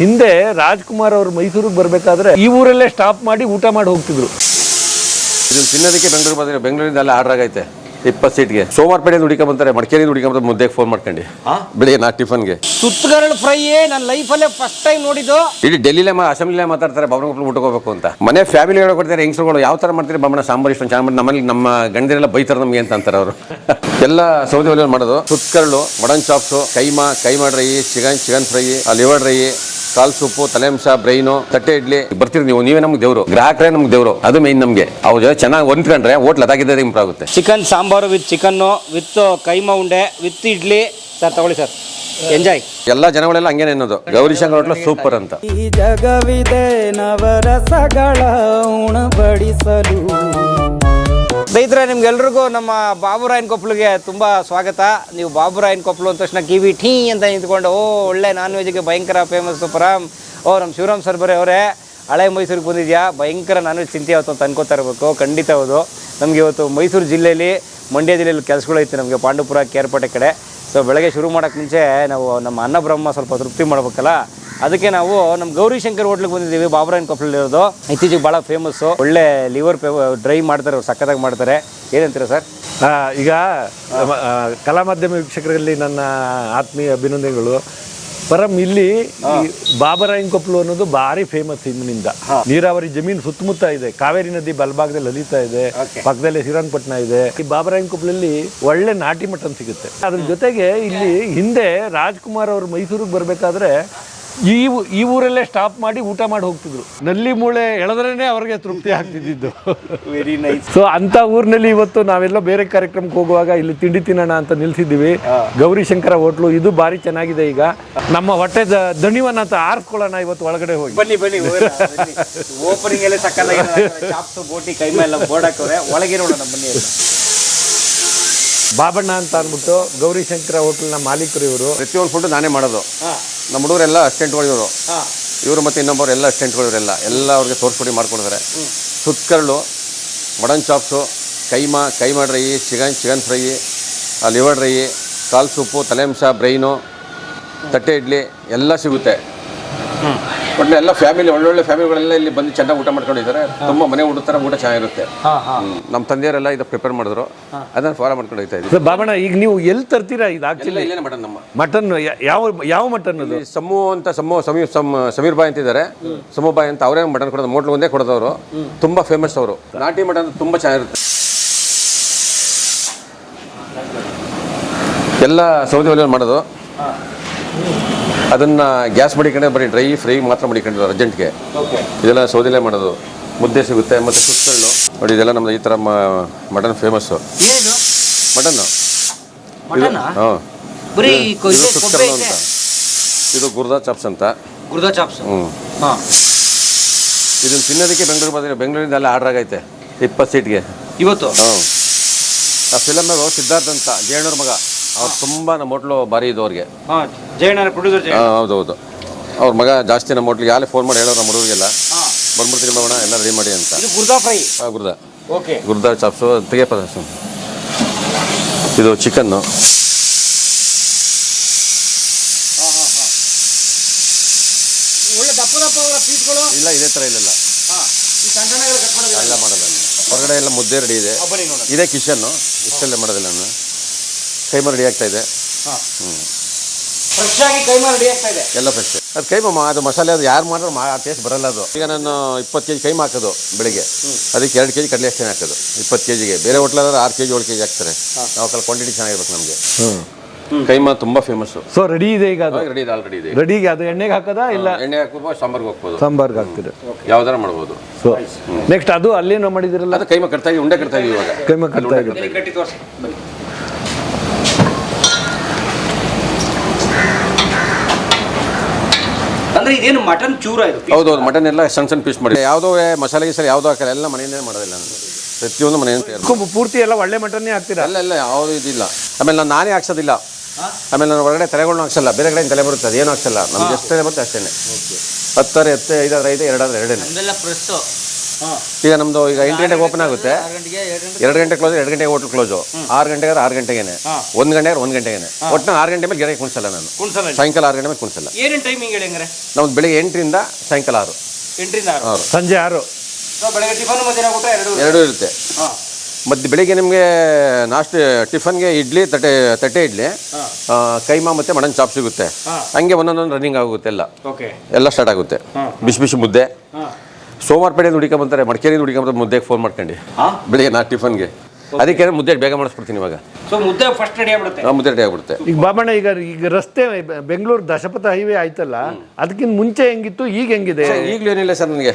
ಹಿಂದೆ ರಾಜ್ಕುಮಾರ್ ಅವರು ಮೈಸೂರಿಗೆ ಬರಬೇಕಾದ್ರೆ ಈ ಊರಲ್ಲೇ ಸ್ಟಾಪ್ ಮಾಡಿ ಊಟ ಮಾಡಿ ಹೋಗ್ತಿದ್ರು. ಇದನ್ನ ತಿನ್ನೋದಕ್ಕೆ ಬೆಂಗಳೂರು ಬಂದ್ರೆ ಬೆಂಗಳೂರಿಂದ ಎಲ್ಲ ಆರ್ಡರ್ ಆಗೈತೆ. ಇಪ್ಪತ್ತು ಸೀಟ್ಗೆ ಸೋಮವಾರಪೇಟೆಯಿಂದ ಹುಡುಕ ಬಂತಾರೆ ಮಡಿಕೇರಿ ಹುಡುಕ ಬಂದ್ರೆ ಮುದ್ದೆಗೆ ಫೋನ್ ಮಾಡ್ಕೊಂಡು. ಬೆಳಿಗ್ಗೆ ನಾ ಟಿಫನ್ಗೆ ಸುತ್ತಗರಳು ಫ್ರೈಯೇ ನನ್ನ ಲೈಫಲ್ಲೇ ಫಸ್ಟ್ ಟೈಮ್ ನೋಡಿದ್ದು. ಇಲ್ಲಿ ಡೆಲ್ಲಿಲೇ ಅಸೆಂಬ್ಲಿಲೇ ಮಾತಾಡ್ತಾರೆ ಬಾಬನಗೊಪ್ಪಲು ಊಟಕ್ಕೆ ಹೋಗ್ಬೇಕು ಅಂತ. ಮನೆ ಫ್ಯಾಮಿಲಿ ಹೇಳ್ಕೊಡ್ತಾರೆ ಕೊಡ್ತಾರೆ ಹೆಂಗಸ್ರುಗಳು ಯಾವ ಥರ ಮಾಡ್ತಾರೆ ಬಮ್ಮನ ಸಾಂಬಾರು ಇಷ್ಟೊಂದು ಚೆನ್ನಾಗಿ ಮಾಡಿ ನಮ್ಮಲ್ಲಿ ನಮ್ಮ ಗಂಡರೆಲ್ಲ ಬೈತಾರೆ ನಮಗೆ ಅಂತ ಅಂತಾರೆ ಅವರು. ಎಲ್ಲ ಸೌದೆ ಒಲೆಯಲ್ಲಿ ಮಾಡೋದು. ಸುತ್ತಗರಳು mutton chops keema keema dry chicken chicken fry liver dry ಕಾಲ್ ಸೂಪು ತಲೆಂಶ ಬ್ರೈನು ತಟ್ಟೆ ಇಡ್ಲಿ. ಬರ್ತೀರಿ ನೀವು ನೀವೇ ನಮ್ಗೆ ದೇವರು. ಗ್ರಾಹಕರೇ ನಮ್ಗೆ ದೇವರು. ಅದು ಮೇನ್ ನಮಗೆ. ಅವ್ರ ಜೊತೆ ಚೆನ್ನಾಗಿ ಹೊಂದ್ಕೊಂಡ್ರೆ ಹೋಟ್ಲ್ ಅದಾಗಿದ್ದರೆ ಇಂಪ್ರೂವ್ ಆಗುತ್ತೆ. Chicken sambar with chicken with keema ಉಂಡೆ ವಿತ್ ಇಡ್ಲಿ. ಸರ್ ತಗೊಳ್ಳಿ ಸರ್ ಎಂಜಾಯ್ ಎಲ್ಲ ಜನಗಳೆಲ್ಲ ಹಂಗೇನೆ ಅನ್ನೋದು. ಗೌರಿಶಂಕರ್ ಹೋಟ್ಲು ಸೂಪರ್ ಅಂತ. ಈ ಜಗವಿದೆ ನವರಸಗಳ ಉಣಬಡಿಸಲು. ಸ್ನೇಹಿತರೆ, ನಿಮ್ಗೆಲ್ರಿಗೂ ನಮ್ಮ ಬಾಬುರಾಯನ್ ಕೊಪ್ಪಳಿಗೆ ತುಂಬ ಸ್ವಾಗತ. ನೀವು ಬಾಬುರಾಯನ್ ಕೊಪ್ಪಲು ಅಂದ ತಕ್ಷಣ ಕಿವಿ ಠೀ ಅಂತ ನಿಂತ್ಕೊಂಡು, ಓ, ಒಳ್ಳೆ ನಾನ್ ವೆಜ್ಗೆ ಭಯಂಕರ ಫೇಮಸ್ ಪರಾಮ್ ಓ ನಮ್ಮ ಶಿವರಾಮ್ ಸರ್ ಬರೀ ಅವರೇ, ಹಳೆ ಮೈಸೂರಿಗೆ ಬಂದಿದ್ಯಾ? ಭಯಂಕರ ನಾನ್ ವೆಜ್ ತಿಂತೀಯ ಅವತ್ತು ಅಂತ ಅನ್ಕೋತಾ ಇರಬೇಕು. ಖಂಡಿತ ಹೌದು. ನಮಗೆ ಇವತ್ತು ಮೈಸೂರು ಜಿಲ್ಲೆಯಲ್ಲಿ, ಮಂಡ್ಯ ಜಿಲ್ಲೆಯಲ್ಲಿ ಕೆಲಸಗಳೈತೆ ನಮಗೆ, ಪಾಂಡುಪುರ ಕೇರ್ಪೇಟೆ ಕಡೆ. ಸೊ ಬೆಳಗ್ಗೆ ಶುರು ಮಾಡೋಕ್ಕೆ ಮುಂಚೆ ನಾವು ನಮ್ಮ ಅನ್ನಬ್ರಹ್ಮ ಸ್ವಲ್ಪ ತೃಪ್ತಿ ಮಾಡ್ಬೇಕಲ್ಲ? ಅದಕ್ಕೆ ನಾವು ನಮ್ಮ ಗೌರಿ ಶಂಕರ್ ಹೋಟ್ಲಿಗೆ ಬಂದಿದ್ದೀವಿ. ಬಾಬುರಾಯನ್ ಕೊಪ್ಪಳಲ್ಲಿರೋದು ಇತ್ತೀಚೆಗೆ ಭಾಳ ಫೇಮಸ್ಸು ಒಳ್ಳೆ ಲಿವರ್ ಡ್ರೈ ಮಾಡ್ತಾರೆ ಅವ್ರು ಸಕ್ಕತ್ತಾಗಿ ಮಾಡ್ತಾರೆ. ಏನಂತೀರಾ ಸರ್? ಈಗ ಕಲಾ ಮಾಧ್ಯಮ ವೀಕ್ಷಕರಲ್ಲಿ ನನ್ನ ಆತ್ಮೀಯ ಅಭಿನಂದನೆಗಳು. ಪರಂ ಇಲ್ಲಿ ಬಾಬರಾಯನ್ ಕೊಪ್ಪಲು ಅನ್ನೋದು ಭಾರಿ ಫೇಮಸ್ ಹಿಂದಿನಿಂದ. ನೀರಾವರಿ ಜಮೀನು ಸುತ್ತಮುತ್ತ ಇದೆ. ಕಾವೇರಿ ನದಿ ಬಲಭಾಗದಲ್ಲಿ ಹಲಿತಾ ಇದೆ. ಪಕ್ಕದಲ್ಲಿ ಶ್ರೀರಂಗಪಟ್ಟಣ ಇದೆ. ಈ ಬಾಬರಾಯನ್ ಕೊಪ್ಪಲಲ್ಲಿ ಒಳ್ಳೆ ನಾಟಿ ಮಟನ್ ಸಿಗುತ್ತೆ. ಅದ್ರ ಜೊತೆಗೆ ಇಲ್ಲಿ ಹಿಂದೆ ರಾಜ್ಕುಮಾರ್ ಅವರು ಮೈಸೂರಿಗೆ ಬರ್ಬೇಕಾದ್ರೆ ಈ ಈ ಊರಲ್ಲೇ ಸ್ಟಾಪ್ ಮಾಡಿ ಊಟ ಮಾಡಿ ಹೋಗ್ತಿದ್ರು. ನಲ್ಲಿ ಮೂಳೆ ಎಳೆದ್ರೇನೆ ಅವ್ರಿಗೆ ತೃಪ್ತಿ ಆಗ್ತಿದ್ದು ವೆರಿ ನೈಸ್ ಸೊ ಅಂತ ಊರಿನಲ್ಲಿ ಇವತ್ತು ನಾವೆಲ್ಲ ಬೇರೆ ಕಾರ್ಯಕ್ರಮಕ್ಕೆ ಹೋಗುವಾಗ ಇಲ್ಲಿ ತಿಂಡಿ ತಿನ್ನೋಣ ಅಂತ ನಿಲ್ಸಿದ್ದೀವಿ. ಗೌರಿಶಂಕರ ಹೋಟ್ಲು ಇದು ಬಾರಿ ಚೆನ್ನಾಗಿದೆ ಈಗ. ನಮ್ಮ ಹೊಟ್ಟೆ ದ- ದಣಿವನ್ನ ಅಂತ ಆರಿಸ್ಕೊಳ್ಳೋಣ ಇವತ್ತು ಒಳಗಡೆ ಹೋಗಿ. ಬನ್ನಿ ಬನ್ನಿ ಓಪನಿಂಗ್ ಎಲ್ಲ ಬೋರ್ಡ್ ಒಳಗೆ ನೋಡೋಣ ಬನ್ನಿ. ಬಾಬಣ್ಣ ಅಂತ ಅಂದ್ಬಿಟ್ಟು ಗೌರಿಶಂಕರ ಹೋಟ್ಲ್ನ ಮಾಲೀಕರು ಇವರು. ಪ್ರತಿಯೊಂದು ಫುಡ್ ನಾನೇ ಮಾಡೋದು. ನಮ್ಮ ಹುಡುಗರೆಲ್ಲ ಅಸ್ಟೆಂಟ್ಗಳು ಇವರು. ಇವರು ಮತ್ತು ಇನ್ನೊಬ್ಬರು ಎಲ್ಲ ಅಸ್ಟೆಂಟ್ಗಳು ಇವರೆಲ್ಲ. ಎಲ್ಲ ಅವ್ರಿಗೆ ತೋರಿಸ್ಕೊಡಿ ಮಾಡ್ಕೊಂಡಿದ್ದಾರೆ ಸುತ್ಕರಳು mutton chops keema keema dry chicken chicken fry liver dry ಕಾಲ್ ಸೂಪು ತಲೆಂಶ ಬ್ರೈನು ತಟ್ಟೆ ಇಡ್ಲಿ ಎಲ್ಲ ಸಿಗುತ್ತೆ. ಒಳ್ಳೆ ಎಲ್ಲ ಫ್ಯಾಮಿಲಿ ಒಳ್ಳೊಳ್ಳೆ ಫ್ಯಾಮಿಲಿಗಳೆಲ್ಲ ಇಲ್ಲಿ ಬಂದು ಚೆನ್ನಾಗಿ ಊಟ ಮಾಡ್ಕೊಂಡಿದ್ದಾರೆ. ತುಂಬ ಮನೆ ಊಟ ಥರ ಊಟ ಚೆನ್ನಾಗಿರುತ್ತೆ. ಹ್ಮ್. ನಮ್ಮ ತಂದೆಯವರೆಲ್ಲ ಇದು ಪ್ರಿಪೇರ್ ಮಾಡಿದ್ರು. ಅದನ್ನ ಫಾಲೋ ಮಾಡ್ಕೊಂಡು ಹೋಗ್ತಾ ಇದ್ದೀವಿ. ಬಾಬಣ್ಣ ಈಗ ನೀವು ಎಲ್ಲಿ ತರ್ತೀರಾ ಇದು ಆಕ್ಚುಲಿ ಇಲ್ಲೇನೆ ಮಟನ್ ನಮ್ಮ. ಮಟನ್ ಯಾವ ಯಾವ ಮಟನ್ ಅದು? ಈ ಸಮೂ ಅಂತ ಸಮೂ ಸಮೀರ್ ಸಮ್ ಸಮೀರ್ ಬಾಯ್ ಅಂತಿದ್ದಾರೆ ಸಮೂ ಬಾಯ್ ಅಂತ ಅವರೇ ಮಟನ್ ಕೊಡೋದು ಮೋಟ್ಲು ಒಂದೇ ಕೊಡೋದವರು. ತುಂಬಾ ಫೇಮಸ್ ಅವರು. ನಾಟಿ ಮಟನ್ ತುಂಬಾ ಚೆನ್ನಾಗಿರುತ್ತೆ. ಎಲ್ಲ ಸೌದಿ ಒಲೆಯಲ್ಲಿ ಮಾಡೋದು. ಅದನ್ನ ಗ್ಯಾಸ್ ಮಡಿಕೊಂಡೆ ಬರೀ ಡ್ರೈ ಫ್ರೈ ಮಾತ್ರ ಮಡಿಕೊಂಡಿರೋ ಅರ್ಜೆಂಟ್ಗೆ. ಇದೆಲ್ಲ ಸೌದೆಲೆ ಮಾಡೋದು. ಮುದ್ದೆ ಸಿಗುತ್ತೆ ಮತ್ತು ಸುತ್ತಳ್ಳು. ನೋಡಿ ಇದೆಲ್ಲ ನಮ್ದು ಈ ಥರ ಮಟನ್ ಫೇಮಸ್ಸು. Mutton mutton? ಹಾಂ. ಬರೀ ಇದು ಸುತ್ತಳ್ಳು ಅಂತ. ಇದು? ಗುರ್ದಾ ಚಾಪ್ಸ್ ಅಂತ. ಗುರ್ದಾ ಚಾಪ್ಸ್? ಹ್ಞೂ ಹಾಂ. ಇದನ್ನ ತಿನ್ನೋದಕ್ಕೆ ಬೆಂಗಳೂರು ಬಂದರೆ ಬೆಂಗಳೂರಿಂದ ಎಲ್ಲ ಆರ್ಡರ್ ಆಗೈತೆ ಇಪ್ಪತ್ತು ಸೀಟ್ಗೆ. ಇವತ್ತು? ಹ್ಞೂ ಆ ಫಿಲಮ್ನಾಗ ಸಿದ್ಧಾರ್ಥ ಅಂತ ಜೇಣೂರ್ ಮಗ. ಅವ್ರು ತುಂಬ ನಮ್ಮ ಹೋಟ್ಲು ಭಾರಿ ಇದು ಅವ್ರಿಗೆ. ಜಯಣ್ಣ ಪ್ರೊಡ್ಯೂಸರ್ ಜಯ ಹಾಂ ಹೌದು ಹೌದು ಅವ್ರ ಮಗ ಜಾಸ್ತಿ ನಮ್ಮ ಹೋಟ್ಲಿಗೆ ಯಾರೇ ಫೋನ್ ಮಾಡಿ ಹೇಳೋರು ನಮ್ಮ ಹುಡುಗರಿಗೆಲ್ಲ. ಹಾ. ಬಂದ್ಬಿಡ್ತೀನಿ ಬಾಬಣ್ಣ ಎಲ್ಲ ರೆಡಿ ಮಾಡಿ ಅಂತ. ಇದು ಗುರ್ದಾ ಫ್ರೈ ಹಾಂ ಗುರ್ದ. ಓಕೆ ಗುರ್ದ ಚಾಪ್ಸು ತೆಗೆ ಪದಾರ್ಥ ಇದು ಚಿಕನ್ನು ಒಳ್ಳೆ ದಪ್ಪ ದಪ್ಪ ಪೀಸ್ಗಳು? ಇಲ್ಲ ಇದೇ ಥರ ಇಲ್ಲ ಎಲ್ಲ ಮಾಡಲ್ಲ ಹೊರಗಡೆ ಎಲ್ಲ ಮುದ್ದೆ ರೆಡಿ ಇದೆ. ಇದೇ ಕಿಶನ್ ಇಷ್ಟೆಲ್ಲ ಮಾಡೋದಿಲ್ಲ ನಾನು. ಕೈಮ ರೆಡಿ ಆಗ್ತಾ ಇದೆ ಹ್ಞೂ ಫ್ರೆಶ್ ಆಗಿ ಕೈಮಾ ರೆಡಿ ಆಗ್ತಾ ಇದೆ ಎಲ್ಲ ಫ್ರೆಶ್ ಅದು ಕೈಮ ಅದು ಮಸಾಲೆ ಅದು ಯಾರು ಮಾಡಿದ್ರು ಆ ಟೇಸ್ಟ್ ಬರಲ್ಲ ಅದು. ಈಗ ನಾನು ಇಪ್ಪತ್ತು ಕೆ ಜಿ ಕೈಮ ಹಾಕೋದು ಬೆಳಿಗ್ಗೆ. ಅದಕ್ಕೆ ಎರಡು ಕೆ ಜಿ ಕಡಲೆ ಅಷ್ಟೇ ಹಾಕೋದು. ಇಪ್ಪತ್ತು ಕೆ ಜಿಗೆ ಬೇರೆ ಹೋಟ್ಲಾದ್ರೆ ಆರು ಕೆ ಜಿ ಏಳು ಕೆ ಜಿ ಹಾಕ್ತಾರೆ ನಾವು ಕಲ್ ಕ್ವಾಂಟಿಟಿ ಚೆನ್ನಾಗಿರ್ಬೇಕು ನಮಗೆ. ಕೈಮ ತುಂಬ ಫೇಮಸ್ಸು ಸೊ ರೆಡಿ ಇದೆ ಈಗ ಅದು? ರೆಡಿ ಇದೆ ಆಲ್ರೆಡಿ ಇದೆ. ರೆಡಿಗೆ ಅದು ಎಣ್ಣೆಗೆ ಹಾಕದಾ ಇಲ್ಲ? ಎಣ್ಣೆ ಹಾಕ್ಬೋದು ಸಾಂಬಾರ್ಗೆ ಹೋಗ್ಬೋದು ಸಾಂಬಾರ್ಗೆ ಹಾಕ್ತೀರ. ಯಾವ್ದಾರ ಮಾಡ್ಬೋದು. ಸೊ ನೆಕ್ಸ್ಟ್ ಅದು ಅಲ್ಲೇನೋ ಮಾಡಿದಿರಲ್ಲ? ಅದು ಕೈಮ ಕಟ್ತಾ ಇದೀವಿ ಉಂಡೆ ಕಟ್ತಾ ಇದೀವಿ ಇವಾಗ. ಕೈಮ ಕಟ್ತಾ ಇದೆ ಇಲ್ಲಿ ಕಟ್ಟಿ ತೋರಿಸಿ ಅಂದ್ರೆ ಇದೇನು ಮಟನ್ ಚೂರ ಇದು ಹೌದು ಹೌದು ಮಟನ್ ಎಲ್ಲ ಸಣ್ಣ ಸಣ್ಣ ಪೀಸ್ ಮಾಡಿ ಯಾವುದೋ ಮಸಾಲೆ ಗಿಸಾಲೆ ಯಾವುದೋ ಹಾಕಲ್ಲ ಎಲ್ಲ ಮನೆಯಿಂದ ಮಾಡೋದಿಲ್ಲ ನಾನು. ಪ್ರತಿಯೊಂದು ಮನೆಯಿಂದ ತಯಾರು ಪೂರ್ತಿ ಎಲ್ಲ ಒಳ್ಳೆ ಮಟನ್ನೇ ಹಾಕ್ತೀರಾ? ಅಲ್ಲ ಇಲ್ಲ ಯಾವುದು ಇದಿಲ್ಲ. ಆಮೇಲೆ ನಾನು ನಾನೇ ಹಾಕ್ಸೋದಿಲ್ಲ. ಆಮೇಲೆ ನಾನು ಹೊರಗಡೆ ತಲೆಗಳನ್ನ ಹಾಕ್ಸಲ್ಲ ಬೇರೆ ಕಡೆ ತಲೆ ಬರುತ್ತೆ ಅದೇನು ಹಾಕ್ಸಲ್ಲ. ನಮ್ಗೆ ಎಷ್ಟು ಮತ್ತೆ ಅಷ್ಟೇನೆ. ಅಷ್ಟೇ ಹತ್ತಾರೆ ಎತ್ತೆ ಐದಾದ್ರೆ ಐದು ಎರಡಾದ್ರೆ ಎರಡೇ ಅಂದೆಲ್ಲ ಈಗ ನಮ್ಮದು ಈಗ ಎಂಟು ಗಂಟೆಗೆ ಓಪನ್ ಆಗುತ್ತೆ. ಎರಡು ಗಂಟೆ ಕ್ಲೋಸ್ ಎರಡು ಗಂಟೆಗೆ ಹೋಟ್ಲ್ ಕ್ಲೋಸು ಆರು ಗಂಟೆಗೆ ಆರು ಗಂಟೆಗೇನೆ. ಒಂದು ಗಂಟೆಗೆ ಒಂದು ಗಂಟೆಗೇನೆ. ಒಟ್ಟು ಆರು ಗಂಟೆ ಮೇಲೆ ಗೆರೆಗೆ ಕುಣಿಸಲ್ಲ ನಾನು. ಕುಣ್ಸಲ್ಲ ಸಾಯಂಕಾಲ ಆರು ಗಂಟೆ ಮೇಲೆ ಕುಣಿಸಲ್ಲ. ಏನೇನು ಟೈಮಿಂಗ್ ಹೇಳಿ ಹಂಗಾರೆ? ನಮ್ದು ಬೆಳಿಗ್ಗೆ ಎಂಟರಿಂದ ಸಾಯಂಕಾಲ ಆರು. ಎಂಟರಿಂದ ಆರು. ಸಂಜೆ ಆರು. ಸೊ ಬೆಳಗ್ಗೆ ಟಿಫನ್ ಮಧ್ಯಾಹ್ನ ಊಟ ಎರಡು ಎರಡೂ ಇರುತ್ತೆ. ಹಾಂ. ಮತ್ತು ಬೆಳಿಗ್ಗೆ ನಿಮಗೆ ನಾಷ್ಟ ಟಿಫನ್ಗೆ ಇಡ್ಲಿ ತಟ್ಟೆ ತಟ್ಟೆ ಇಡ್ಲಿ. ಕೈಮಾ ಮತ್ತು ಮಟನ್ ಚಾಪ್ ಸಿಗುತ್ತೆ. ಹಂಗೆ ಒಂದೊಂದೊಂದು ರನ್ನಿಂಗ್ ಆಗುತ್ತೆ ಎಲ್ಲ. ಓಕೆ ಎಲ್ಲ ಸ್ಟಾರ್ಟ್ ಆಗುತ್ತೆ. ಬಿಸಿ ಬಿಸಿ ಮುದ್ದೆ. ಸೋಮವಾರಪೇಟೆಯಿಂದ ಮಡಿಕೇರಿ ಮಡಿಕೇರಿಯಿಂದ ಹುಡುಕೊಂಬಂತಾರೆ ಮುದ್ದೆಗೆ ಫೋನ್ ಮಾಡ್ಕೊಂಡು. ಬೆಳಿಗ್ಗೆ ನಾ ಟಿಫನ್ಗೆ. ಅದಕ್ಕೆ ಮುದ್ದೆ ಬೇಗ ಮಾಡಿಸ್ಬಿಡ್ತೀನಿ ಇವಾಗ. ಸೊ ಮುದ್ದೆ ಫಸ್ಟ್ ರೆಡಿ ಆಗ್ಬಿಡುತ್ತೆ. ಮುದ್ದೆ ರೆಡಿ ಆಗ್ಬಿಡುತ್ತೆ. ಈಗ ಬಾಬಣ್ಣ ಈಗ ಈಗ ರಸ್ತೆ ಬೆ- ಬೆಂಗಳೂರು ದಶಪಥ ಹೈವೇ ಆಯ್ತಲ್ಲ ಅದಕ್ಕಿಂತ ಮುಂಚೆ ಹೆಂಗಿತ್ತು ಈಗ ಹೆಂಗಿದೆ? ಈಗಲೂ ಏನಿಲ್ಲ ಸರ್ ನನಗೆ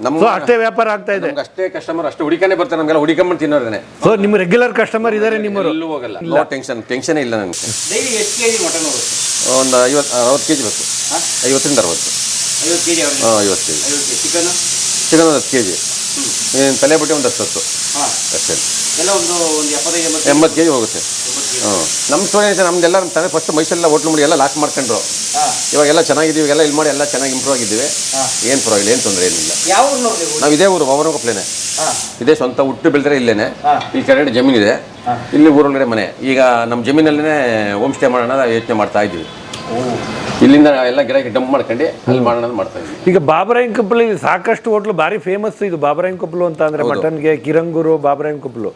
ನಮ್ಮ ಅಷ್ಟೇ ವ್ಯಾಪಾರ ಆಗ್ತಾ ಇದೆ. ನಮ್ಗೆ ಅಷ್ಟೇ ಕಸ್ಟಮರ್ ಅಷ್ಟೇ ಹುಡುಕನೆ ಬರ್ತಾರೆ ನಮಗೆಲ್ಲ ಹುಡುಕೊಂಬಂದು ತಿನ್ನೋರೇನೆ ಸೊ ನಿಮ್ಮ ರೆಗ್ಯುಲರ್ ಕಸ್ಟಮರ್ ಇದಾರೆ ನಿಮ್ಮ ಎಲ್ಲೂ ಹೋಗಲ್ಲ. ನೋ ಟೆನ್ಷನ್ ಟೆನ್ಷನೇ ಇಲ್ಲ ನನಗೆ. ಡೈಲಿ ಎಷ್ಟು ಕೆ ಜಿ ಮಟನ್ ಹೋಗುತ್ತೆ? ಒಂದು ಐವತ್ತು ಅರವತ್ತು ಕೆ ಜಿ ಬೇಕು ಐವತ್ತರಿಂದ ಅರವತ್ತು. ಐವತ್ತು ಕೆ ಜಿ ಹಾಂ ಐವತ್ತು ಕೆ ಜಿ ಐವತ್ತು ಕೆ ಚಿಕನ್? ಚಿಕನ್ ಒಂದು ಹತ್ತು ಕೆ ಜಿ ತಲೆ ಬಟ್ಟೆ ಒಂದು ಹತ್ತು ಹತ್ತು ಹಾಂ. ಅಷ್ಟೇ. ಎಲ್ಲ ಒಂದು ಒಂದು ಎಪ್ಪತ್ತೈದು ಎಂಬತ್ತು ಎಂಬತ್ತು ಕೆ ಜಿ ಹೋಗುತ್ತೆ ಹಾಂ ನಮ್ಮ ಸ್ಟೋರಿ ಏನಿದೆ ನಮ್ದೆಲ್ಲ ನಮ್ಮ ತಾನೇ ಫಸ್ಟ್ ಮೈಸೂರೆಲ್ಲ ಹೋಟ್ಲು ಮಾಡಿ ಎಲ್ಲ ಲಾಕ್ ಮಾಡ್ಕೊಂಡ್ರು. ಇವಾಗೆಲ್ಲ ಚೆನ್ನಾಗಿದ್ದೀವಿ ಇವಾಗೆಲ್ಲ ಇಲ್ಲಿ ಮಾಡಿ ಎಲ್ಲ ಚೆನ್ನಾಗಿ ಇಂಪ್ರೂವ್ ಆಗಿದ್ದೀವಿ. ಏನು ಪರವಾಗಿಲ್ಲ ಏನು ತೊಂದರೆ ಏನಿಲ್ಲ. ಯಾವ ಊರು ನಾವು? ಇದೇ ಊರು ಅವರಕೊಪ್ಲೇನೆ ಹಾಂ. ಇದೇ ಸ್ವಂತ ಹುಟ್ಟು ಬೆಳೆದ್ರೆ ಇಲ್ಲೇನೆ. ಈ ಕೆಳಗಡೆ ಜಮೀನಿದೆ ಇಲ್ಲಿ ಊರೊಳಗಡೆ ಮನೆ. ಈಗ ನಮ್ಮ ಜಮೀನಲ್ಲೇ ಹೋಮ್ ಸ್ಟೇ ಮಾಡೋಣ ಯೋಚನೆ ಮಾಡ್ತಾ ಇದ್ದೀವಿ. ಇಲ್ಲಿಂದ ಎಲ್ಲ ಗಿರಾಕಿ ಡಂಪ್ ಮಾಡ್ಕೊಂಡು ಅಲ್ಲಿ ಮಾಡೋಣ ಮಾಡ್ತಾ ಇದ್ದೀವಿ. ಈಗ ಬಾಬರಾಯನ್ ಕೊಪ್ಪಲು ಸಾಕಷ್ಟು ಹೋಟ್ಲು ಭಾರಿ ಫೇಮಸ್ ಇದು ಬಾಬರಾಯನ್ ಕೊಪ್ಪಲು ಅಂತ ಅಂದ್ರೆ ಮಟನ್ಗೆ ಕಿರಂಗೂರು ಬಾಬರಾಯನ್ ಕೊಪ್ಪಲು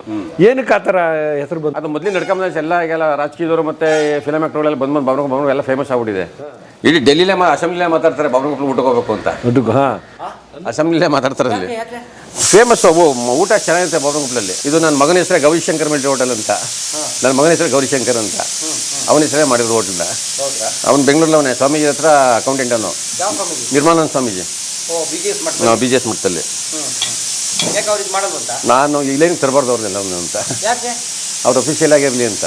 ಏನಕ್ಕೆ ಆ ಥರ ಹೆಸರು ಬಂತು? ಅದು ಮೊದಲಿನ ನಡ್ಕೊಂಬಂದ ಎಲ್ಲ ಈಗೆಲ್ಲ ರಾಜಕೀಯದವರು ಮತ್ತೆ ಫಿಲಮ್ ಆಕ್ಟರ್ಗಳೆಲ್ಲ ಬಂದು ಬಂದು ಬಾಬರ ಬಾಬ್ರ ಎಲ್ಲ ಫೇಮಸ್ ಆಗ್ಬಿಟ್ಟಿದೆ. ಇಡೀ ಡೆಲ್ಲಿಲೇ ಮಾ ಅಸೆಂಬ್ಲಿಲೇ ಮಾತಾಡ್ತಾರೆ ಬಾಬರ ಮಕ್ಕಳು ಊಟಕ್ಕೆ ಹೋಗ್ಬೇಕು ಅಂತ. ಅಸೆಂಬ್ಲಿಲೇ ಮಾತಾಡ್ತಾರೆ ಅಲ್ಲಿ. ಫೇಮಸ್ ಅವು ಊಟ ಚೆನ್ನಾಗಿರುತ್ತೆ ಬಾಬನಗುಪ್ಪಲಲ್ಲಿ ಇದು ನನ್ನ ಮಗನ ಹೆಸರೇ ಗೌರಿಶಂಕರ್ ಮಿಲ್ಟ್ರಿ ಹೋಟೆಲ್ ಅಂತ. ನನ್ನ ಮಗನ ಹೆಸರು ಗೌರಿಶಂಕರ್ ಅಂತ. ಅವನ ಹೆಸರೇ ಮಾಡಿದ್ರು ಹೋಟೆಲ್ನ. ಅವ್ನು ಬೆಂಗಳೂರಲ್ಲಿ ಅವನೇ ಸ್ವಾಮೀಜಿ ಹತ್ರ ಅಕೌಂಟೆಂಟ್ ಅವನು. ನಿರ್ಮಾನಂದ ಸ್ವಾಮೀಜಿ? ಓ ಬಿ ಜಿ ಎಸ್ ಮಠದಲ್ಲಿ? ನಾನು ಇಲ್ಲೇನು ತರಬಾರ್ದು ಅವ್ರನ್ನೆಲ್ಲ ಅವನು ಅಂತ. ಅವ್ರು ಅಫಿಷಿಯಲ್ ಆಗಿರಲಿ ಅಂತ.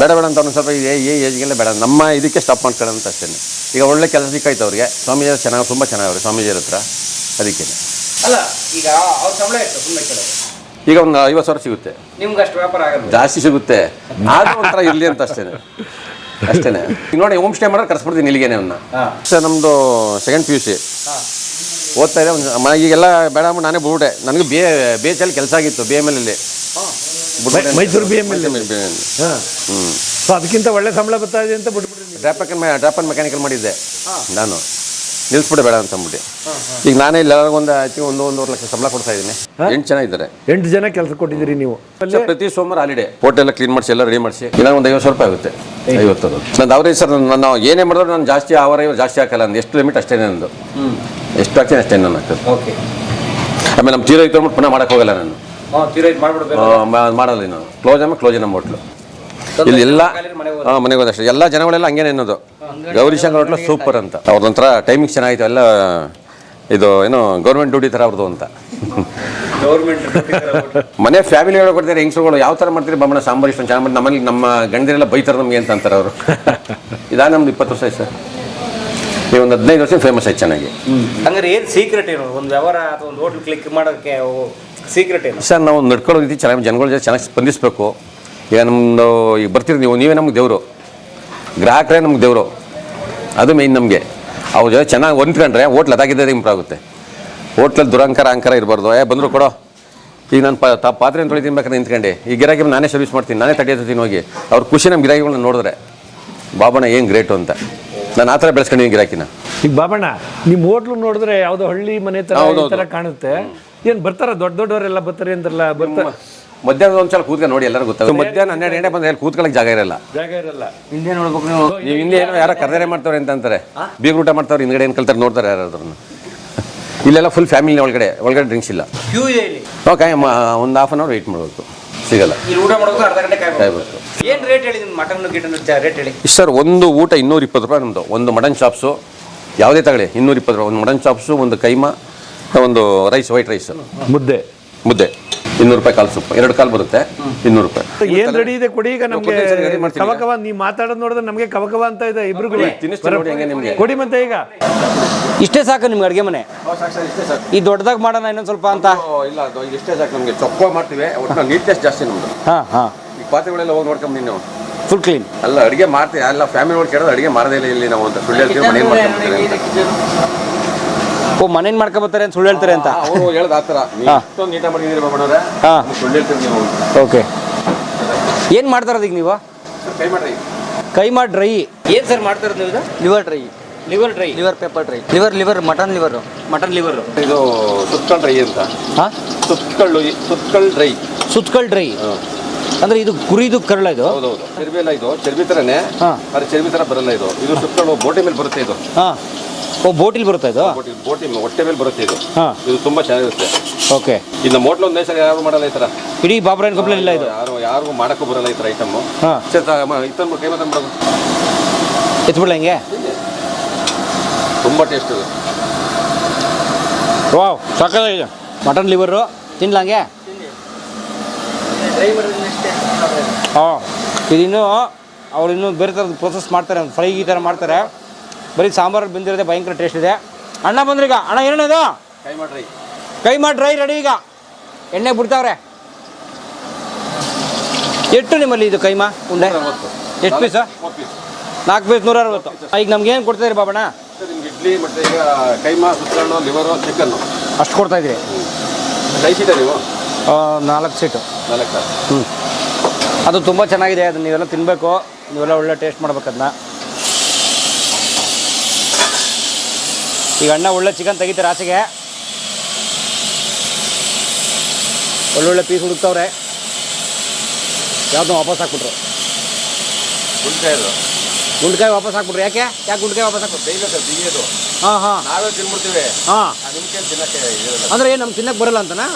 ಬೇಡ ಬೇಡ ಅಂತ ಅವ್ನು ಸ್ವಲ್ಪ ಏ ಏ ಏಜ್ಗೆಲ್ಲ ಬೇಡ. ನಮ್ಮ ಇದಕ್ಕೆ ಸ್ಟಾಪ್ ಮಾಡ್ಕೊಳ್ಳೋಣ ಅಂತ ಅಷ್ಟೇ ಈಗ ಒಳ್ಳೆ ಕೆಲಸ ಸಿಕ್ಕಾಯ್ತು ಅವ್ರಿಗೆ. ಸ್ವಾಮೀಜಿ ಚೆನ್ನಾಗಿ ತುಂಬ ಚೆನ್ನಾಗವ್ರೆ ಸ್ವಾಮೀಜಿಯರ ಹತ್ರ. ಅದಕ್ಕೆ. ಅಲ್ಲ ಈಗ ಅವ್ರ ಸಂಬಳ ಎಷ್ಟು? ಸುಮ್ಮನೆ ಕೇಳೋದು ಈಗ ಒಂದು ಐವತ್ತು ಸಾವಿರ ಸಿಗುತ್ತೆ. ನಿಮ್ಗೆ ಅಷ್ಟು ವ್ಯಾಪಾರ ಆಗಲ್ಲ ಜಾಸ್ತಿ ಸಿಗುತ್ತೆ. ಆದ್ರೂ ಒಂಥರ ಇರಲಿ ಅಂತ ಅಷ್ಟೇ ಅಷ್ಟೇನೆ. ಈಗ ನೋಡಿ ಹೋಮ್ ಸ್ಟೇ ಮಾಡೋದು ಕರ್ಸ್ಬಿಡ್ತೀನಿ ಇಲ್ಲಿಗೇನೆ ಅವನ್ನ ಸರ್ ನಮ್ಮದು ಸೆಕೆಂಡ್ ಪಿ ಯು ಸಿ ಓದ್ತಾ ಇದೆ ಒಂದು ಮ- ಈಗೆಲ್ಲ ಬೇಡ ಅಂದ್ಬಿಟ್ಟು ನಾನೇ ಬಿಡ್ಬಿಟ್ಟೆ ನನಗೆ ಬಿ ಬೇಚಲ್ಲಿ ಕೆಲಸ ಆಗಿತ್ತು ಬಿ ಎಂ ಎಲ್ ಅಲ್ಲಿ. ಮೈಸೂರು ಬಿ ಎಂ ಎಲ್ ಹಾ. ಹ್ಞೂ ಸೊ ಅದಕ್ಕಿಂತ ಒಳ್ಳೆ ಸಂಬಳ ಬರ್ತಾ ಇದೆ ಅಂತ ನೀವು. ಡ್ರಾಪ್ ಡ್ರಾಪ್ ಮೆಕ್ಯಾನಿಕಲ್ ಮಾಡಿದ್ದೆ. ನಾನು. ನಿಲ್ಸ್ಬಿಡ ಬೇಡ ಅಂತ ಅಂದ್ಬಿಟ್ಟು. ಈಗ ನಾನೇ ಇಲ್ಲ ಒಂದು ಆಯ್ತು ಒಂದು ಒಂದೂವರೆ ಲಕ್ಷ ಸಂಬಳ ಕೊಡ್ತಾ ಇದ್ದೀನಿ. ಎಂಟು ಜನ ಇದ್ದಾರೆ. ಎಂಟು ಜನ ಕೆಲಸ ಕೊಟ್ಟಿದ್ದೀರಿ ನೀವು. ಪ್ರತಿ ಸೋಮವಾರ ಹಾಲಿಡೇ ಹೋಟೆಲ್ ಕ್ಲೀನ್ ಮಾಡಿಸಿ ಎಲ್ಲ ರೆಡಿ ಮಾಡಿಸಿ. ಇಲ್ಲ ಒಂದು ಐವತ್ತು ಸಾವಿರ ರೂಪಾಯಿ ಆಗುತ್ತೆ. ಐವತ್ತು ನಂದು ಅವರೇ ಸರ್ ನಾನು ಏನೇ ಮಾಡಿದ್ರು ನಾನು ಜಾಸ್ತಿ ಅವರ ಇವರು ಜಾಸ್ತಿ ಹಾಕಲ್ಲ ಅಂದ್ರೆ ಎಷ್ಟು ಲಿಮಿಟ್ ಅಷ್ಟೇ ನಂದು. ಎಷ್ಟು ಹಾಕ್ತೀನಿ ಅಷ್ಟೇ ನಾನು ಓಕೆ. ಆಮೇಲೆ ನಮ್ಮ ತೀರೋ ಇತ್ತು ಅಂದ್ಬಿಟ್ಟು ಪುನಃ ಮಾಡೋಕ್ಕೋಗಲ್ಲ ಹೋಗಲ್ಲ ನಾನು. ಮಾಡಲ್ಲ ನಾನು ಕ್ಲೋಸ್ ಆಮೇಲೆ ಕ್ಲೋಸ್ ನಮ್ಮ ಹೋಟ್ಲು ಇಲ್ಲಿ ಎಲ್ಲ ಹಾಂ ಮನೆಗೆ ಹೋದಷ್ಟೇ ಎಲ್ಲ ಜನಗಳೆಲ್ಲ ಹಂಗೇನೆ ಅನ್ನೋದು. ಗೌರಿಶಂಕರ್ ಹೋಟ್ಲ ಸೂಪರ್ ಅಂತ. ಅವ್ರದೊಂಥರ ಟೈಮಿಂಗ್ ಚೆನ್ನಾಗಿತ್ತು. ಎಲ್ಲ ಇದು ಏನು ಗೌರ್ಮೆಂಟ್ ಡ್ಯೂಟಿ ಥರ ಅವ್ರದ್ದು ಅಂತ. ಗೌರ್ಮೆಂಟ್ ಮನೆ ಫ್ಯಾಮಿಲಿ ಒಳಗೆ ಕೊಡ್ತಾರೆ ಹೆಂಗ್ಸುಗಳು ಯಾವ ಥರ ಮಾಡ್ತೀರಿ? ಬಮ್ಮನ ಸಾಂಬಾರು ಇಷ್ಟೊಂದು ಚೆನ್ನಾಗಿ ಮಾಡಿ ನಮ್ಮಲ್ಲಿ ನಮ್ಮ ಗಂಡರೆಲ್ಲ ಬೈತಾರೆ ನಮಗೆ ಅಂತ ಅಂತಾರೆ ಅವರು. ಇದಾ ನಮ್ದು ಇಪ್ಪತ್ತು ವರ್ಷ ಆಯ್ತು ಸರ್. ಈ ಒಂದು ಹದಿನೈದು ವರ್ಷ ಫೇಮಸ್ ಆಯ್ತು ಚೆನ್ನಾಗಿ. ಹಂಗಾರೆ ಏನು ಸೀಕ್ರೆಟ್ ಏನು? ಒಂದು ವ್ಯವಹಾರ ಅಥವಾ ಒಂದು ಹೋಟ್ಲ್ ಕ್ಲಿಕ್ ಮಾಡೋಕ್ಕೆ ಸೀಕ್ರೆಟ್ ಏನು? ಸರ್ ನಾವು ನಡ್ಕೊಳ್ಳೋ ರೀತಿ ಚೆನ್ನಾಗಿ ಜನಗಳ ಜೊತೆ ಚೆನ್ನಾಗಿ ಸ್ಪಂದಿಸಬೇಕು. ಈಗ ನಮ್ಮದು ಈಗ ಬರ್ತೀರಿ ನೀವು ನೀವೇ ನಮ್ಗೆ ದೇವರು. ಗ್ರಾಹಕರೇ ನಮ್ಗೆ ದೇವರು. ಅದು ಮೇಯ್ನ್ ನಮಗೆ. ಅವ್ರ ಜೊತೆ ಚೆನ್ನಾಗಿ ಹೊಂದ್ಕೊಂಡ್ರೆ ಹೋಟ್ಲ್ ಅದಾಗಿದ್ದರೆ ಇಂಪ್ರೂವ್ ಆಗುತ್ತೆ ಹೋಟ್ಲಲ್ಲಿ ದುರಂಕಾರ ಅಂಕಾರ ಇರಬಾರ್ದು. ಏ ಬಂದರು ಕೊಡೋ. ಈಗ ನಾನು ಪಾ ತಾ ಪಾತ್ರೆ ತೊಳಿ ತಿನ್ಬೇಕಾದ್ರೆ ನಿಂತ್ಕೊಂಡು. ಈ ಗಿರಾಕಿ ನಾನೇ ಸರ್ವಿಸ್ ಮಾಡ್ತೀನಿ. ನಾನೇ ತಟ್ಟೆ ಎತ್ತೀನಿ ಹೋಗಿ ಅವ್ರ ಖುಷಿ ನಮ್ಮ ಗಿರಾಕಿಗಳನ್ನ ನೋಡಿದ್ರೆ. ಬಾಬಣ್ಣ ಏನು ಗ್ರೇಟು ಅಂತ. ನಾನು ಆ ಥರ ಬೆಳೆಸ್ಕೊಂಡಿದ್ದೀನಿ ಗಿರಾಕಿನ. ಈಗ ಬಾಬಣ್ಣ ನಿಮ್ಮ ಹೋಟ್ಲು ನೋಡಿದ್ರೆ ಯಾವುದೋ ಹಳ್ಳಿ ಮನೆ ಥರ ಕಾಣುತ್ತೆ. ಏನು ಬರ್ತಾರ? ದೊಡ್ಡ ದೊಡ್ಡವರೆಲ್ಲ ಬರ್ತಾರೆ ಅಂತಾರಲ್ಲ ಬರ್ತಾರ ಮಧ್ಯಾಹ್ನ ಒಂದ್ಸಲ ಕೂತ್ಕೊಂಡು ನೋಡಿ ಎಲ್ಲರೂ ಗೊತ್ತಾಗುತ್ತೆ. ಮಧ್ಯಾಹ್ನ ಹನ್ನೆರಡು ಗಂಟೆ ಬಂದ್ರೆ ಕೂತ್ಕೊಳ್ಳೋಕೆ ಜಾಗ ಇರಲ್ಲ. ಜಾಗ ಇರಲ್ಲ. ಹಿಂದೆ ನೋಡ್ಬೇಕು ನೀವು. ನೀವು ಇಲ್ಲಿ ಏನೋ ಯಾರೋ ಕರ್ದರೆ ಮಾಡ್ತಾರೆ ಅಂತ ಅಂತಾರೆ. ಬೀಗ ಊಟ ಮಾಡ್ತಾರೆ ಹಿಂದ್ಗಡೆ ಏನು ಕಲ್ತಾರೆ ನೋಡ್ತಾರೆ ಯಾರಾದ್ರೂ ಇಲ್ಲೆಲ್ಲ ಫುಲ್ ಫ್ಯಾಮಿಲಿ ಒಳಗಡೆ ಒಳಗಡೆ ಡ್ರಿಂಕ್ಸ್ ಇಲ್ಲ. ಕ್ಯೂ ಇದೆ ಇಲ್ಲಿ. ಓಕೆ ಒಂದು ಹಾಫ್ ಅನ್ ಅವರ್ ವೆಯ್ಟ್ ಮಾಡಬೇಕು. ಸಿಗಲ್ಲ. ಇಲ್ಲಿ ಊಟ ಮಾಡೋದು ಅರ್ಧ ಗಂಟೆ ಕಾಯ್ಬೇಕು. ಕಾಯ್ಬೇಕು. ಏನು ರೇಟ್ ಹೇಳಿ ನಿಮ್ಮ ಮಟನ್ ಗಿಟನ್ ರೇಟ್ ಹೇಳಿ? ಸರ್ ಒಂದು ಊಟ ಇನ್ನೂರ ಇಪ್ಪತ್ತು ರೂಪಾಯಿ ನಮ್ಮದು ಒಂದು ಮಟನ್ ಚಾಪ್ಸು ಯಾವುದೇ ತಗೊಳ್ಳಿ ಇನ್ನೂರ ಇಪ್ಪತ್ತು ರೂಪಾಯಿ. ಒಂದು ಮಟನ್ ಚಾಪ್ಸು ಒಂದು ಕೈಮಾ ಒಂದು ರೈಸ್ ವೈಟ್ ರೈಸ್ ಮುದ್ದೆ. ಮುದ್ದೆ. ಇನ್ನೂರು ರೂಪಾಯಿ ಕಾಲು ಸೊಪ್ಪು. ಎರಡು ಕಾಲು ಬರುತ್ತೆ. ಇನ್ನೂರು ರೂಪಾಯಿ. ಏನ್ ರೆಡಿ ಇದೆ ಕೊಡಿ ಈಗ ನಮ್ಗೆ ಕವಕವ ನೀವು ಮಾತಾಡೋದ್ ನೋಡಿದ್ರೆ ನಮಗೆ ಕವಕವ ಕವ ಅಂತ ಇದೆ ಇಬ್ರು ತಿನ್ನಿಸ್ತೀನಿ ನೋಡಿ ಹಂಗೆ ನಿಮಗೆ. ಕೊಡಿ ಮತ್ತೆ ಈಗ. ಇಷ್ಟೇ ಸಾಕು ನಿಮ್ಗೆ ಅಡುಗೆ ಮನೆ. ಈ ದೊಡ್ಡದಾಗ ಮಾಡೋಣ ಇನ್ನೊಂದು ಸ್ವಲ್ಪ ಅಂತ. ಇಲ್ಲ ಇಷ್ಟೇ ಸಾಕು ನಮಗೆ. ಚೊಪ್ಪ ಮಾಡ್ತೀವಿ ಒಟ್ಟು ನೀಟ್ನೆಸ್ ಜಾಸ್ತಿ ನಮ್ದು. ಹಾ ಹಾ. ಈ ಪಾತ್ರೆಗಳೆಲ್ಲ ಹೋಗಿ ನೋಡ್ಕೊಂಡು ನೀವು. ಫುಲ್ ಕ್ಲೀನ್ ಅಲ್ಲ ಅಡುಗೆ ಮಾಡ್ತೀವಿ ಎಲ್ಲ ಫ್ಯಾಮಿಲಿ ಒಳಗೆ ಕೇಳೋದು ಅಡುಗೆ ಮಾಡೋದೇ ಇಲ್ಲ ಇಲ್ಲಿ ನಾವು ಅಂತ. ಸುಳ್ಳು ಹೇಳ್ತೀವಿ ಮನೇಲಿ ಮಾಡ್ತೀವಿ ಅಂತ. ಓ ಮನೇನ್ ಮಾಡ್ಕೊಬತ್ತಾರೆ ಅಂತ ಸುಳ್ಳು ಹೇಳ್ತಾರೆ ಅಂತ. ಅವರು ಹೇಳ್ದ ಆ ಥರ. ನೀವು ಹಾ. ಇಷ್ಟೊಂದು ನೀಟಾಗಿ ಮಾಡಿದ್ದೀರಿ ಬಾಬಣ್ಣವ್ರೆ ಹಾ. ಸುಳ್ಳು ಹೇಳ್ತೀರಿ ನೀವು. ಅಂತ. ಓಕೆ. ಏನು ಮಾಡ್ತಾರದು ಈಗ ನೀವು? ಸರ್, ಕೈ ಮಾಡ್ರಿ ಕೈಮಾ ಡ್ರೈ. ಏನು ಸರ್ ಮಾಡ್ತಾರ ನೀವು ಇದು liver dry. Liver dry. Liver paper dry. Liver liver mutton liver. Mutton liver. ಇದು ಸುತ್ಕಲ್ ಡ್ರೈ ಅಂತ. ಹಾಂ? ಸುತ್ಕಳ್ಳು ಸುತ್ಕಲ್ ಡ್ರೈ. ಸುತ್ಕಲ್ ಡ್ರೈ. ಅಂದ್ರೆ ಇದು ಕುರಿದು ಕರಳ ಇದು? ಹೌದೌದು. ಚರ್ಬಿ ಎಲ್ಲ ಇದು. ಚರ್ಬಿ ಥರನೇ ಹಾ. ಆದರೆ ಚರ್ಬಿ ಥರ ಬರಲ್ಲ ಇದು. ಇದು ಸುತ್ಕಳ್ಳು ಬೋಟಿ ಮೇಲೆ ಬರುತ್ತೆ ಇದು. ಹಾಂ. ಓ ಬೋಟಿಲ್ ಬರುತ್ತಾ ಇದು? ಬೋಟಿ ಬೋಟಿ ಹೊಟ್ಟೆ ಮೇಲೆ ಬರುತ್ತೆ ಇದು. ಹಾಂ. ಇದು ತುಂಬಾ ಚೆನ್ನಾಗಿರುತ್ತೆ. ಓಕೆ. ಇನ್ನು ಮೋಟ್ಲ ಒಂದೇ ಸಲ ಯಾರು ಮಾಡಲ್ಲ ಈ ಥರ ಇಡೀ ಬಾಬ್ರಾಯನ್ ಕಂಪ್ಲೇಂಟ್ ಇಲ್ಲ ಇದು? ಯಾರು ಯಾರಿಗೂ ಮಾಡಕ್ಕೂ ಬರಲ್ಲ ಈ ಥರ ಐಟಮ್ಮು ಹಾಂ. ಇತ್ತಂದು ಕೈ ಮಾತ್ರ ಮಾಡೋದು ಎತ್ಬಿಡ್ಲ ಹಿಂಗೆ? ತುಂಬಾ ಟೇಸ್ಟ್ ಇದು. ವಾವ್ ಸಾಕಾಗಿದೆ ಮಟನ್ ಲಿವರು ತಿನ್ಲಂಗೆ ಹಾಂ. ಇದಿನ್ನೂ ಅವ್ರು ಇನ್ನೂ ಬೇರೆ ಥರದ ಪ್ರೊಸೆಸ್ ಮಾಡ್ತಾರೆ ಫ್ರೈ ಈ ಥರ ಮಾಡ್ತಾರೆ. ಬರೀ ಸಾಂಬಾರು ಬಂದಿರೋದೇ ಭಯಂಕರ ಟೇಸ್ಟ್ ಇದೆ. ಅಣ್ಣ ಬಂದ್ರೀಗ ಅಣ್ಣ ಏನೇನದು ಕೈ ಮಾಡ್ರಿ ಕೈ ಮಾಡ್ರಿ ಡ್ರೈ ರೆಡಿ ಈಗ. ಎಣ್ಣೆ ಬಿಡ್ತಾವ್ರೆ. ಎಷ್ಟು ನಿಮ್ಮಲ್ಲಿ ಇದು ಕೈಮಾ? ಉಂಡೆ? ಎಷ್ಟು ಪೀಸ ನಾಲ್ಕು ಪೀಸ್ ನೂರ ಅರವತ್ತು ಈಗ ನಮ್ಗೆ ಏನು ಕೊಡ್ತಾಯಿರಿ ಬಾಬಣ್ಣ? ಸರ್ ನಿಮ್ಗೆ ಇಡ್ಲಿ ಮತ್ತೆ ಈಗ ಕೈಮಾ ಲಿವರು ಚಿಕನ್ನು ಅಷ್ಟು ಕೊಡ್ತಾ ಇದ್ದೀರಿ. ರೈಸ್ ಇದೆ ನೀವು? ನಾಲ್ಕು ಸೀಟು ನಾಲ್ಕು? ಹ್ಞೂ ಅದು ತುಂಬ ಚೆನ್ನಾಗಿದೆ. ಅದನ್ನ ನೀವೆಲ್ಲ ತಿನ್ನಬೇಕು ನೀವೆಲ್ಲ ಒಳ್ಳೆ ಟೇಸ್ಟ್ ಮಾಡ್ಬೇಕು ಅದನ್ನ. ಈಗ ಅಣ್ಣ ಒಳ್ಳೆ ಚಿಕನ್ ತೆಗಿತಾರೆ ರಾಸಿಗೆ ಒಳ್ಳೊಳ್ಳೆ ಪೀಸ್ ಹುಡುಕ್ತವ್ರೆ. ಯಾವ್ದು ವಾಪಸ್ ಹಾಕ್ಬಿಟ್ರು. ಗುಂಡ್ಕಾಯಿ ವಾಪಸ್ ಹಾಕ್ಬಿಟ್ರು. ಯಾಕೆ? ಯಾಕೆ ಗುಂಡ್ಕಾಯಿ ವಾಪಸ್ ಹಾಕ್ಬಿಟ್ಟು ಬಿಗಿಯೋದು ಹಾಂ ಹಾಂ. ನಾವೇ ತಿನ್ಬಿಡ್ತೀವಿ. ಹಾಂ. ನಿಮ್ಗೆ ತಿನ್ನಕ್ಕೆ ಅಂದ್ರೆ ಏನು ನಮ್ಗೆ ತಿನ್ನಕ್ಕೆ ಬರಲ್ಲ ಅಂತನಾ?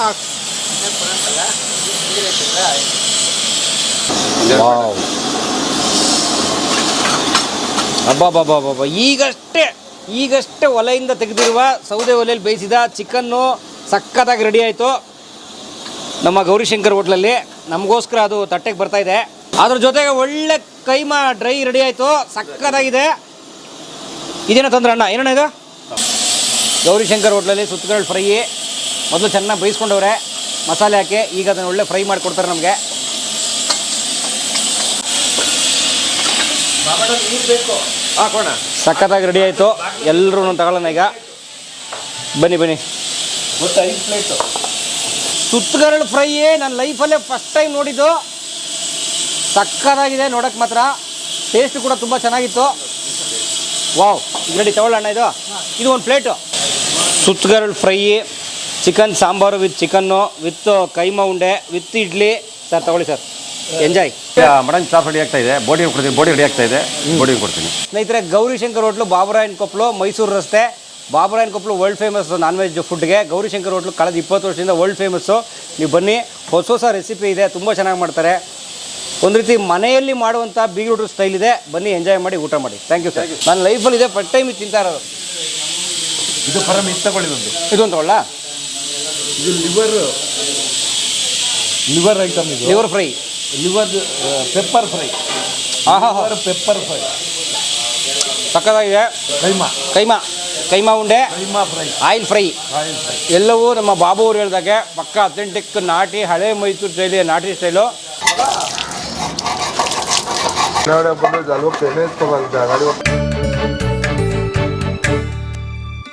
ಬಾಬಾ ಬಾಬಾ ಈಗಷ್ಟೇ ಈಗಷ್ಟೇ ಒಲೆಯಿಂದ ತೆಗೆದಿರುವ ಸೌದೆ ಒಲೆಯಲ್ಲಿ ಬೇಯಿಸಿದ ಚಿಕನ್ನು ಸಕ್ಕತ್ತಾಗಿ ರೆಡಿ ಆಯಿತು. ನಮ್ಮ ಗೌರಿಶಂಕರ್ ಹೋಟ್ಲಲ್ಲಿ. ನಮಗೋಸ್ಕರ ಅದು ತಟ್ಟೆಗೆ ಬರ್ತಾ ಇದೆ. ಅದ್ರ ಜೊತೆಗೆ ಒಳ್ಳೆ ಕೈಮಾ ಡ್ರೈ ರೆಡಿ ಆಯಿತು. ಸಕ್ಕತ್ತಾಗಿದೆ. ಇದೇನೋ ತೊಂದರೆ ಅಣ್ಣ ಏನಣ್ಣ ಇದು? ಗೌರಿಶಂಕರ್ ಹೋಟ್ಲಲ್ಲಿ ಸುತ್ತಗಳು ಫ್ರೈ ಮೊದಲು ಚೆನ್ನಾಗಿ ಬೇಯಿಸ್ಕೊಂಡವ್ರೆ. ಮಸಾಲೆ ಹಾಕಿ ಈಗ ಅದನ್ನು ಒಳ್ಳೆ ಫ್ರೈ ಮಾಡಿಕೊಡ್ತಾರೆ ನಮಗೆ. ಹಾಕೋಣ. ಸಖತ್ತಾಗಿ ರೆಡಿ ಆಯಿತು. ಎಲ್ಲರೂ ತಗೊಳ್ಳೋಣ ಈಗ. ಬನ್ನಿ ಬನ್ನಿ. ಸುತ್ತಗರಳು ಫ್ರೈಯೇ ನನ್ನ ಲೈಫಲ್ಲೇ ಫಸ್ಟ್ ಟೈಮ್ ನೋಡಿದ್ದು. ಸಕ್ಕತ್ತಾಗಿದೆ ನೋಡೋಕ್ಕೆ ಮಾತ್ರ. ಟೇಸ್ಟ್ ಕೂಡ ತುಂಬ ಚೆನ್ನಾಗಿತ್ತು. ವಾವ್ ರೆಡಿ ತಗೊಳ್ಳೋಣ ಇದು. ಇದು ಒಂದು plate ಸುತ್ತಗರಳು fry chicken sambar with chicken with keema ಉಂಡೆ ವಿತ್ ಇಡ್ಲಿ. ಸರ್, ತಗೊಳ್ಳಿ sir. Enjoy mutton chop ready ಆಗ್ತಾ ಇದೆ. ಬೋಡಿ ಕೊಡ್ತೀನಿ ಬೋಡಿ ರೆಡಿ ಆಗ್ತಾ ಇದೆ. ಬೋಡಿ ಕೊಡ್ತೀನಿ. ಸ್ನೇಹಿತರೆ ಗೌರಿಶಂಕರ್ ಹೋಟ್ಲು ಬಾಬುರಾಯನ್ ಕೊಪ್ಪಲು ಮೈಸೂರು ರಸ್ತೆ. Baburayan Koppalu world famous non veg ಫುಡ್ಗೆ Gowrishankar hotel ಕಳೆದ ಇಪ್ಪತ್ತು ವರ್ಷದಿಂದ ವರ್ಲ್ಡ್ ಫೇಮಸ್ಸು ನೀವು ಬನ್ನಿ ಹೊಸ ಹೊಸ ರೆಸಿಪಿ ಇದೆ ತುಂಬ ಚೆನ್ನಾಗಿ ಮಾಡ್ತಾರೆ. ಒಂದು ರೀತಿ ಮನೆಯಲ್ಲಿ ಮಾಡುವಂಥ ಬೀಗ್ರೂಟ್ ಸ್ಟೈಲ್ ಇದೆ. ಬನ್ನಿ ಎಂಜಾಯ್ ಮಾಡಿ ಊಟ ಮಾಡಿ. ಥ್ಯಾಂಕ್ ಯು ಸರ್ ನನ್ನ ಲೈಫಲ್ಲಿ ಇದೆ ಫಸ್ಟ್ ಟೈಮ್ ತಿಂತಾ ಇರೋದು. ಇದು ಪರಮ ಇದು ತಗೊಳ್ಳಿ ಒಂದು ಇದು ಅಂತ ಒಳ್ಳ ಇದು ಲಿವರ್ ಲಿವರ್ ಐಟಮ್ ಇದು. Liver fry liver pepper fry. ಆಹಾ ಪೆಪ್ಪರ್ ಫ್ರೈ. ಸಕ್ಕದಾಗಿದೆ ಕೈಮಾ. ಕೈಮಾ. ಕೈಮಾ ಉಂಡೆ. Keema fry. Oil fry. Oil fry. ಎಲ್ಲವೂ ನಮ್ಮ ಬಾಬು ಅವ್ರು ಹೇಳ್ದಾಗೆ ಪಕ್ಕ ಅಥೆಂಟಿಕ್ ನಾಟಿ ಹಳೆ ಮೈಸೂರು ಶೈಲಿ ನಾಟಿ ಸ್ಟೈಲು